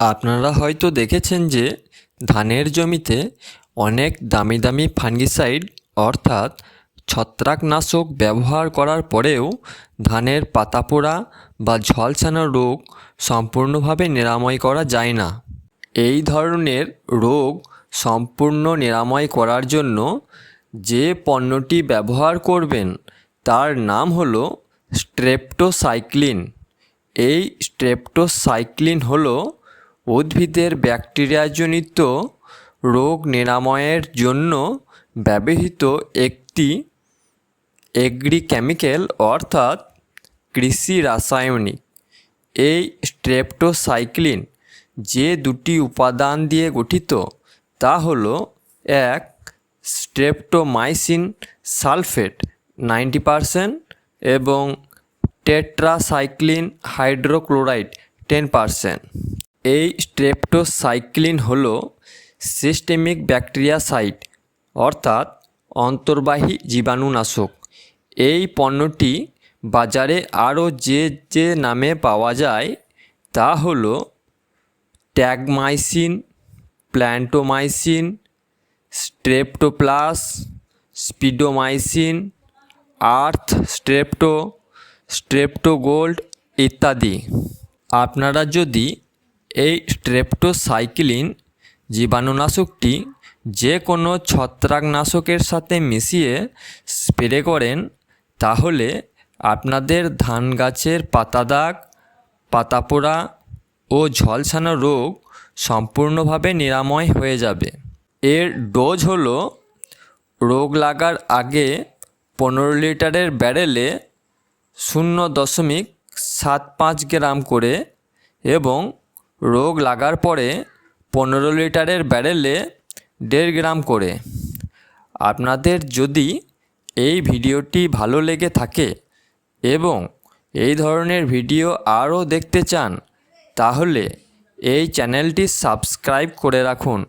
আপনারা হয়তো দেখেছেন যে ধানের জমিতে অনেক দামি দামি ফাঙ্গিসাইড অর্থাৎ ছত্রাকনাশক ব্যবহার করার পরেও ধানের পাতা পোড়া বা ঝলসানো রোগ সম্পূর্ণভাবে নিরাময় করা যায় না। এই ধরনের রোগ সম্পূর্ণ নিরাময় করার জন্য যে পণ্যটি ব্যবহার করবেন তার নাম হলো স্ট্রেপ্টোসাইক্লিন। এই স্ট্রেপ্টোসাইক্লিন হলো উদ্ভিদের ব্যাকটেরিয়াজনিত রোগ নিরাময়ের জন্য ব্যবহৃত একটি এগ্রিকেমিক্যাল অর্থাৎ কৃষি রাসায়নিক, এই স্ট্রেপ্টোসাইক্লিন যে দুটি উপাদান দিয়ে গঠিত, তা হল এক স্ট্রেপ্টোমাইসিন সালফেট নাইনটি পারসেন্ট এবং টেট্রাসাইক্লিন হাইড্রোক্লোরাইড টেন পারসেন্ট। এই স্ট্রেপ্টোসাইক্লিন হল সিস্টেমিক ব্যাকটেরিয়াসাইড অর্থাৎ অন্তর্বাহী জীবাণুনাশক। এই পণ্যটি বাজারে আরও যে যে নামে পাওয়া যায় তা হল ট্যাগমাইসিন, প্ল্যান্টোমাইসিন, স্ট্রেপ্টোপ্লাস, স্পিডোমাইসিন, আর্থ স্ট্রেপ্টো, স্ট্রেপ্টোগোল্ড ইত্যাদি। আপনারা যদি এই স্ট্রেপ্টোসাইক্লিন জীবাণুনাশকটি যে কোনো ছত্রাকনাশকের সাথে মিশিয়ে স্প্রে করেন, তাহলে আপনাদের ধান গাছের পাতা দাগ পাতা পোড়া ও ঝলসানো রোগ সম্পূর্ণভাবে নিরাময় হয়ে যাবে। এর ডোজ হল রোগ লাগার আগে পনেরো লিটারের ব্যারেলে শূন্য দশমিক সাত পাঁচ গ্রাম করে এবং রোগ লাগার পরে পনেরো লিটারের ব্যারেলে দেড় গ্রাম করে। আপনাদের যদি এই ভিডিওটি ভালো লেগে থাকে এবং এই ধরনের ভিডিও আরও দেখতে চান, তাহলে এই চ্যানেলটি সাবস্ক্রাইব করে রাখুন।